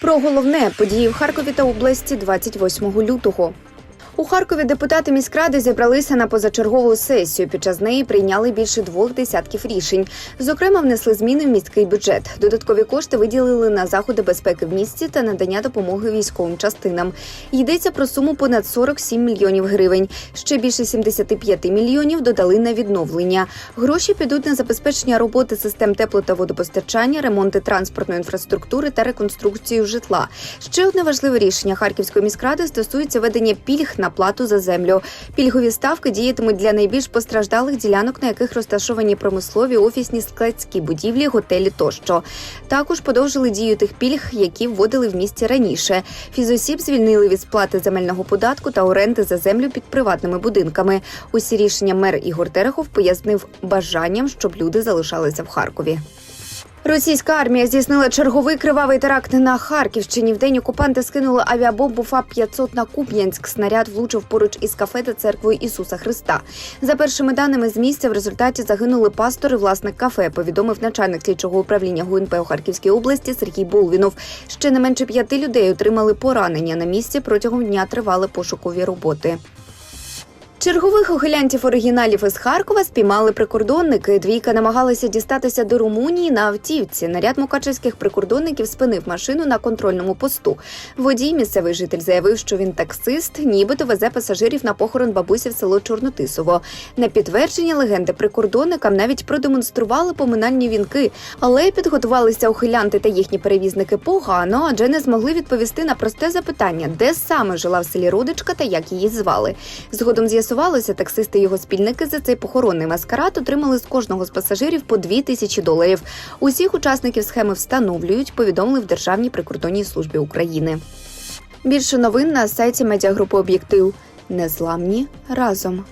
Про головне події в Харкові та області 28 лютого. У Харкові депутати міськради зібралися на позачергову сесію. Під час неї прийняли більше двох десятків рішень. Зокрема, внесли зміни в міський бюджет. Додаткові кошти виділили на заходи безпеки в місті та надання допомоги військовим частинам. Йдеться про суму понад 47 мільйонів гривень. Ще більше 75 мільйонів додали на відновлення. Гроші підуть на забезпечення роботи систем тепло та водопостачання, ремонти транспортної інфраструктури та реконструкцію житла. Ще одне важливе рішення Харківської міськради стосується ведення пільг на плату за землю. Пільгові ставки діятимуть для найбільш постраждалих ділянок, на яких розташовані промислові, офісні, складські будівлі, готелі тощо. Також подовжили дію тих пільг, які вводили в місті раніше. Фізосіб звільнили від сплати земельного податку та оренди за землю під приватними будинками. Усі рішення мер Ігор Терехов пояснив бажанням, щоб люди залишалися в Харкові. Російська армія здійснила черговий кривавий теракт на Харківщині. В день окупанти скинули авіабомбу ФАП-500 на Куп'янськ. Снаряд влучив поруч із кафе та церквою Ісуса Христа. За першими даними з місця, в результаті загинули пастор і власник кафе. Повідомив начальник слідчого управління ГУНП у Харківській області Сергій Болвінов. Ще не менше п'яти людей отримали поранення. На місці протягом дня тривали пошукові роботи. Чергових ухилянтів оригіналів із Харкова спіймали прикордонники. Двійка намагалася дістатися до Румунії на автівці. Наряд мукачевських прикордонників спинив машину на контрольному посту. Водій, місцевий житель, заявив, що він таксист, нібито везе пасажирів на похорон бабусі в село Чорнотисово. На підтвердження легенди прикордонникам навіть продемонстрували поминальні вінки, але підготувалися ухилянти та їхні перевізники погано, адже не змогли відповісти на просте запитання, де саме жила в селі родичка та як її звали. Згодом з'ясувалося, таксисти і його спільники за цей похоронний маскарад отримали з кожного з пасажирів по дві тисячі доларів. Усіх учасників схеми встановлюють, повідомили в Державній прикордонній службі України. Більше новин на сайті медіагрупи Об'єктив. Незламні разом.